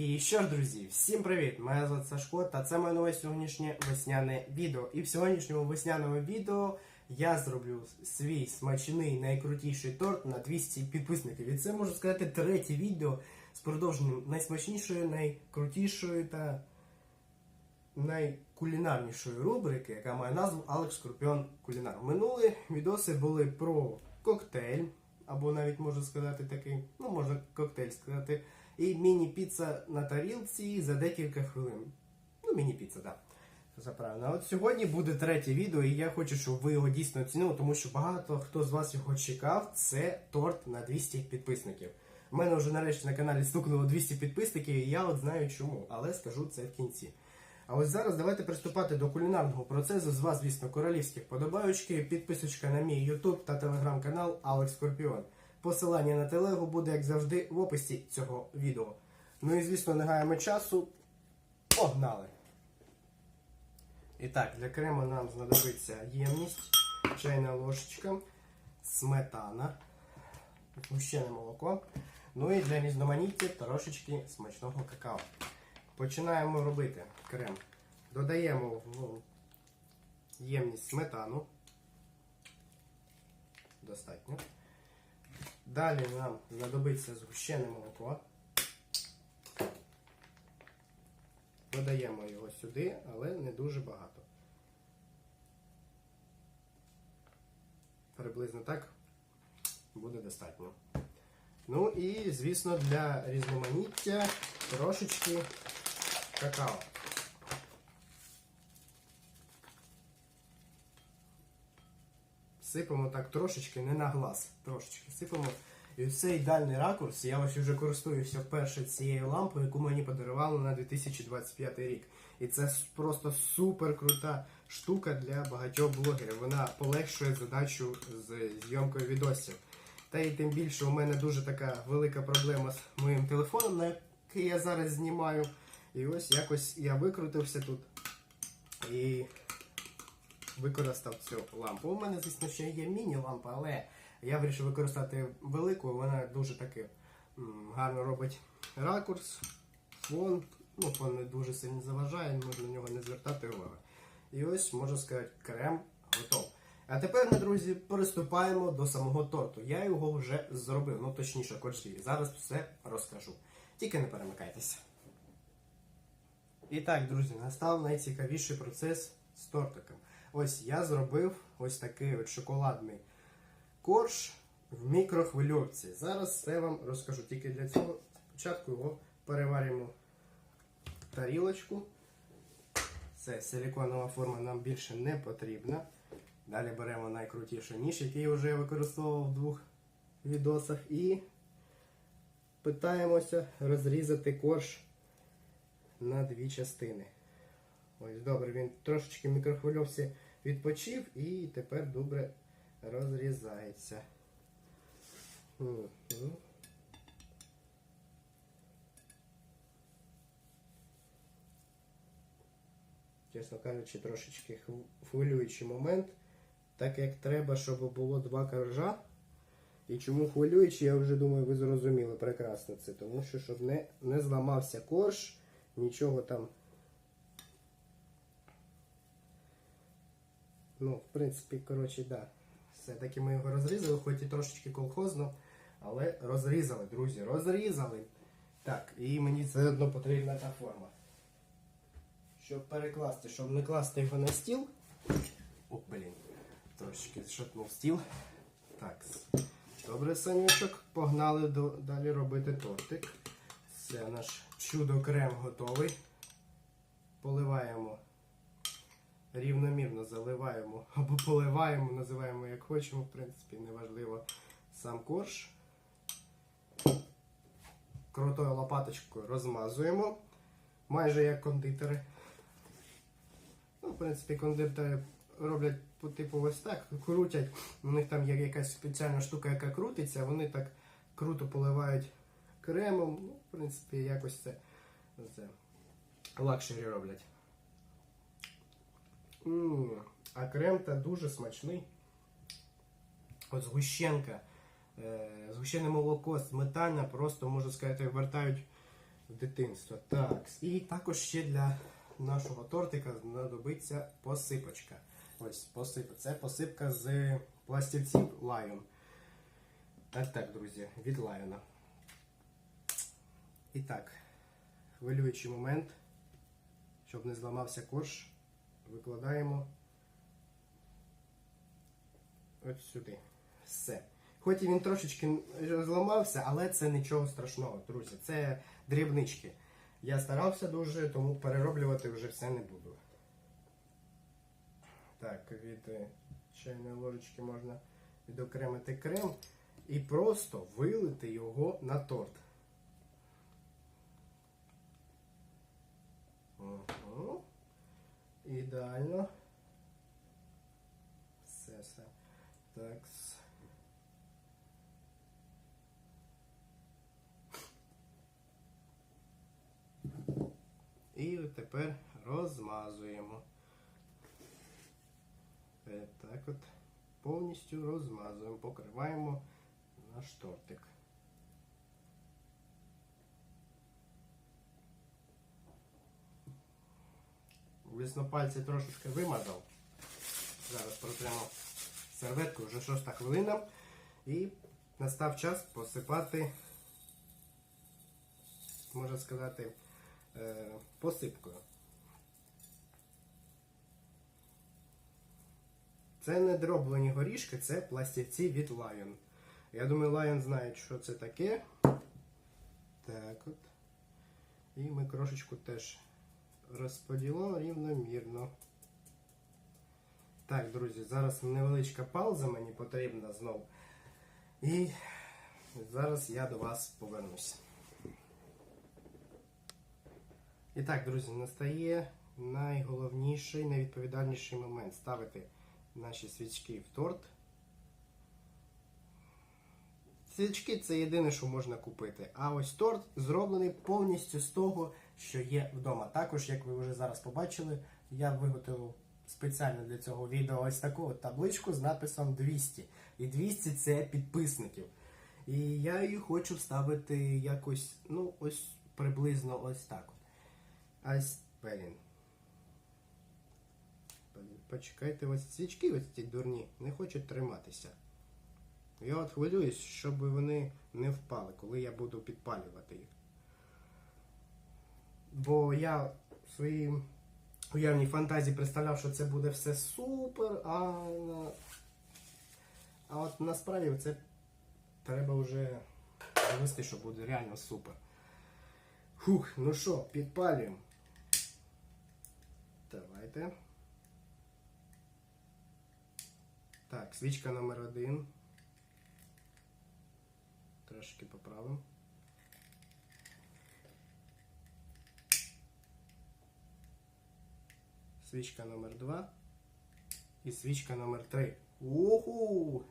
І що ж, друзі, всім привіт! Мене звати Сашко, та це моє нове сьогоднішнє весняне відео. І в сьогоднішньому весняному відео я зроблю свій смачний найкрутіший торт на 200 підписників. І це можу сказати третє відео з продовженням найсмачнішої, найкрутішої та найкулінарнішої рубрики, яка має назву Алекс Скорпіон Кулінар. Минулі відоси були про коктейль, або навіть можу сказати такий, ну можна коктейль сказати, і міні-піца на тарілці за декілька хвилин. Ну, міні-піца, так. Да. Правильно. От сьогодні буде третє відео, і я хочу, щоб ви його дійсно оцінили, тому що багато хто з вас його чекав. Це торт на 200 підписників. У мене вже нарешті на каналі стукнуло 200 підписників, і я от знаю чому, але скажу це в кінці. А ось зараз давайте приступати до кулінарного процесу. З вас, звісно, королівські вподобаючки, підписочка на мій YouTube та телеграм-канал Алекс Скорпіон. Посилання на телегу буде, як завжди, в описі цього відео. Ну і звісно, не гаємо часу. Погнали! І так, для крему нам знадобиться ємність, чайна ложечка, сметана, згущене молоко. Ну і для різноманіття трошечки смачного какао. Починаємо робити крем. Додаємо в ємність сметану. Достатньо. Далі нам знадобиться згущене молоко. Додаємо його сюди, але не дуже багато. Приблизно так буде достатньо. Ну і, звісно, для різноманіття трошечки какао. Сипемо так трошечки, не на глаз, трошечки сипемо. І це ідеальний ракурс. Я ось вже користуюся вперше цією лампою, яку мені подарували на 2025 рік. І це просто супер крута штука для багатьох блогерів. Вона полегшує задачу з зйомкою відосів. Та і тим більше у мене дуже така велика проблема з моїм телефоном, на який я зараз знімаю. І ось якось я викрутився тут і використав цю лампу. У мене, звісно, ще є міні-лампа, але я вирішив використати велику, вона дуже таки гарно робить ракурс, фон. Ну, фон не дуже сильно заважає, можна на нього не звертати уваги. І ось, можна сказати, крем готов. А тепер ми, друзі, приступаємо до самого торту. Я його вже зробив, ну точніше, коржі. Зараз все розкажу. Тільки не перемикайтеся. І так, друзі, настав найцікавіший процес з тортиком. Ось я зробив ось такий от шоколадний корж в мікрохвильовці. Зараз все вам розкажу. Тільки для цього спочатку його переваримо в тарілочку. Це силіконова форма нам більше не потрібна. Далі беремо найкрутіший ніж, який я вже використовував в двох відосах, і питаємося розрізати корж на дві частини. Ось добре, він трошечки мікрохвильовці відпочив і тепер добре розрізається. Мгм. Чесно кажучи, трошечки хв- хвилюючий момент, так як треба, щоб було два коржа. І чому хвилюючий, я вже думаю, ви зрозуміли прекрасно це. Тому що щоб не, не зламався корж, нічого там. Ну, в принципі, коротше, да. Все-таки ми його розрізали, хоч і трошечки колхозно, але розрізали, друзі, розрізали. Так, і мені все одно потрібна та форма. Щоб перекласти, щоб не класти його на стіл. О, блін, трошечки шатнув стіл. Так. Добре, санючок. Погнали до, далі робити тортик. Це наш чудо-крем готовий. Поливаємо рівномірно заливаємо або поливаємо, називаємо як хочемо, в принципі, неважливо сам корж. Крутою лопаточкою розмазуємо, майже як кондитери. Ну, в принципі, кондитери роблять типу ось так, крутять. У них там є якась спеціальна штука, яка крутиться, вони так круто поливають кремом. Ну, в принципі, якось це, це лакшері роблять. А крем та дуже смачний. От згущенка, е, згущене молоко, сметана, просто можна сказати, вертають в дитинство. Так. І також ще для нашого тортика знадобиться посипочка. Ось посипка. Це посипка з пластівців Lion. Так, так, друзі, від Lion. І так, хвилюючий момент, щоб не зламався корж, викладаємо ось сюди. Все. Хоч і він трошечки зламався, але це нічого страшного, друзі. Це дрібнички. Я старався дуже, тому перероблювати вже все не буду. Так, від е, чайної ложечки можна відокремити крем і просто вилити його на торт. Угу. Ідеально. Все, все. Так. І тепер розмазуємо. Е, Так от повністю розмазуємо, покриваємо наш тортик. Звісно, пальці трошечки вимазав. Зараз протремо серветку, вже шоста хвилина. І настав час посипати, можна сказати, е, посипкою. Це не дроблені горішки, це пластівці від Lion. Я думаю, Lion знають, що це таке. Так от. І ми крошечку теж розподілимо рівномірно. Так, друзі, зараз невеличка пауза мені потрібна знову. І зараз я до вас повернуся. І так, друзі, настає найголовніший, найвідповідальніший момент ставити наші свічки в торт. Свічки це єдине, що можна купити. А ось торт зроблений повністю з того, що є вдома. Також, як ви вже зараз побачили, я виготовив спеціально для цього відео ось таку табличку з написом 200. І 200 це підписників. І я її хочу вставити якось, ну, ось приблизно ось так. Ось. Блін, Почекайте, ось свічки, ось ці дурні, не хочуть триматися. Я от хвилююсь, щоб вони не впали, коли я буду підпалювати їх. Бо я в своїй уявній фантазії представляв, що це буде все супер, а, а от насправді це треба вже довести, що буде реально супер. Фух, ну що, підпалюємо. Давайте. Так, свічка номер один. Трошки поправимо. Свічка номер 2 і свічка номер 3. Уху!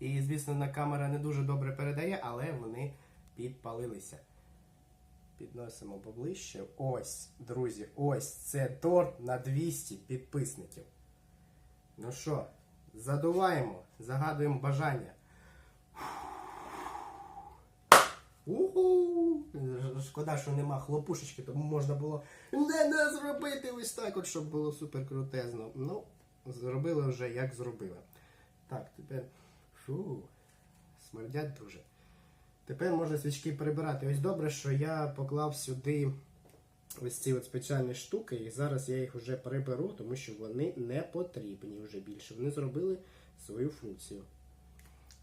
І, звісно, на камера не дуже добре передає, але вони підпалилися. Підносимо поближче. Ось, друзі, ось це торт на 200 підписників. Ну що, задуваємо, загадуємо бажання. Уху! Шкода, що нема хлопушечки, тому можна було не, не зробити ось так, от, щоб було супер крутезно. Ну, зробили вже як зробили. Так, тепер. Фу, смердять дуже. Тепер можна свічки прибирати. Ось добре, що я поклав сюди ось ці от спеціальні штуки, і зараз я їх вже приберу, тому що вони не потрібні вже більше. Вони зробили свою функцію.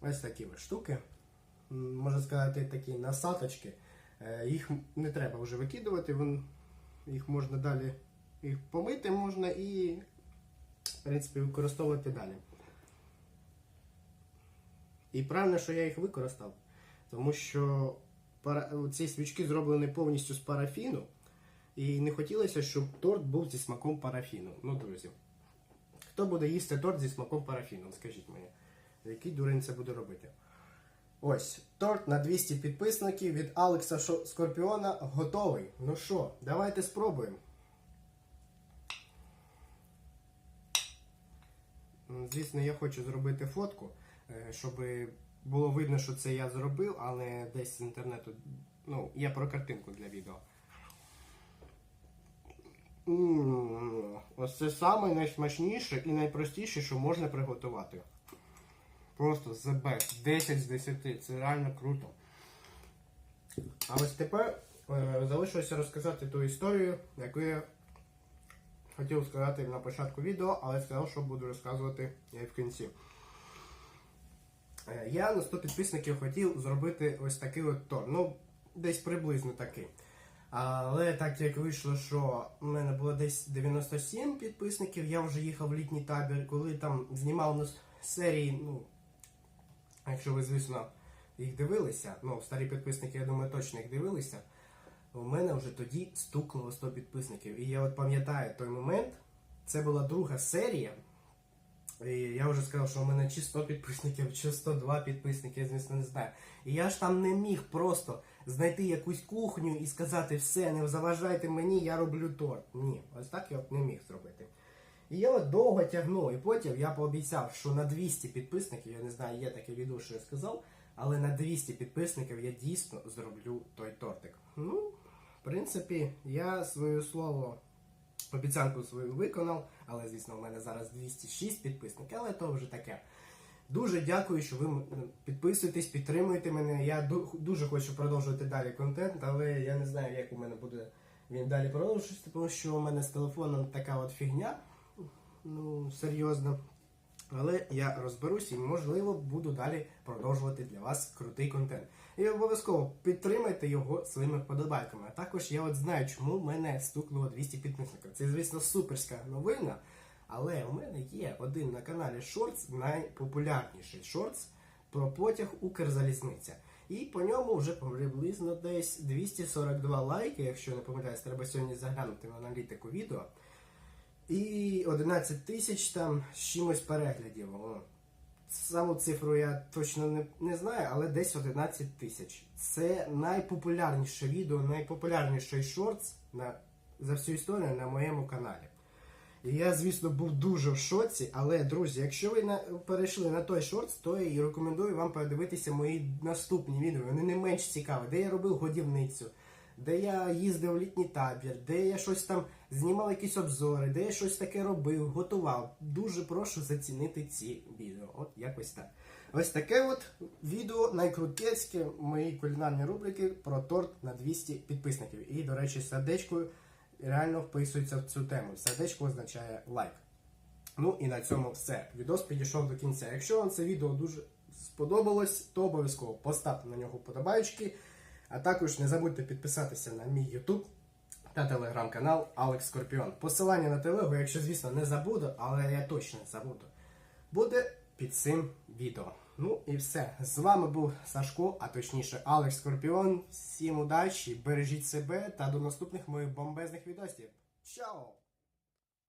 Ось такі от штуки. Можна сказати, такі насадочки. Е, Їх не треба вже викидувати, їх можна далі їх помити можна і, в принципі, використовувати далі. І правильно, що я їх використав, тому що пара... ці свічки зроблені повністю з парафіну, і не хотілося, щоб торт був зі смаком парафіну. Ну, друзі, хто буде їсти торт зі смаком парафіну? Скажіть мені, який дурень це буде робити? Ось, торт на 200 підписників від Алекса Скорпіона готовий. Ну що, давайте спробуємо. Звісно, я хочу зробити фотку, е, щоб було видно, що це я зробив, але десь з інтернету. Ну, я про картинку для відео. М, Ось це найсмачніше і найпростіше, що можна приготувати. Просто the best. 10 з 10. Це реально круто. А ось тепер е, залишилося розказати ту історію, яку я хотів сказати на початку відео, але сказав, що буду розказувати в кінці. Е, Я на 100 підписників хотів зробити ось такий от торт. Ну, десь приблизно такий. Але так як вийшло, що в мене було десь 97 підписників, я вже їхав в літній табір, коли там знімав на серії, ну, якщо ви, звісно, їх дивилися, ну, старі підписники, я думаю, точно їх дивилися. У мене вже тоді стукнуло 100 підписників. І я от пам'ятаю той момент, це була друга серія. І я вже сказав, що у мене чи 100 підписників, чи 102 підписники, я звісно не знаю. І я ж там не міг просто знайти якусь кухню і сказати, все, не заважайте мені, я роблю торт. Ні, ось так я не міг зробити. І я от довго тягнув, і потім я пообіцяв, що на 200 підписників, я не знаю, є таке відео, що я сказав, але на 200 підписників я дійсно зроблю той тортик. Ну, в принципі, я своє слово, обіцянку свою виконав, але, звісно, у мене зараз 206 підписників, але то вже таке. Дуже дякую, що ви підписуєтесь, підтримуєте мене. Я дуже хочу продовжувати далі контент, але я не знаю, як у мене буде він далі продовжуватися, тому що у мене з телефоном така от фігня. Ну, серйозно. Але я розберусь і, можливо, буду далі продовжувати для вас крутий контент. І обов'язково підтримайте його своїми вподобайками. А також я от знаю, чому в мене стукнуло 200 підписників. Це, звісно, суперська новина. Але у мене є один на каналі Шортс, найпопулярніший шортс про потяг Укрзалізниця. І по ньому вже приблизно десь 242 лайки, якщо не помиляюсь, треба сьогодні заглянути в аналітику відео. І 11 тисяч там з чимось переглядів. Саму цифру я точно не, не знаю, але десь 11 тисяч. Це найпопулярніше відео, найпопулярніший шортс на, за всю історію на моєму каналі. І я, звісно, був дуже в шоці, але, друзі, якщо ви на, перейшли на той шортс, то я рекомендую вам подивитися мої наступні відео. Вони не менш цікаві, де я робив годівницю, де я їздив в літній табір, де я щось там знімав якісь обзори, де я щось таке робив, готував. Дуже прошу зацінити ці відео. От якось так. Ось таке от відео найкрутецьке моєї кулінарної рубрики про торт на 200 підписників. І, до речі, сердечкою реально вписується в цю тему. Сердечко означає лайк. Ну і на цьому все. Відос підійшов до кінця. Якщо вам це відео дуже сподобалось, то обов'язково поставте на нього подобайки. А також не забудьте підписатися на мій YouTube та телеграм-канал Алекс Скорпіон. Посилання на телегу, якщо, звісно, не забуду, але я точно забуду, буде під цим відео. Ну і все. З вами був Сашко, а точніше Алекс Скорпіон. Всім удачі, бережіть себе та до наступних моїх бомбезних відосів. Чао!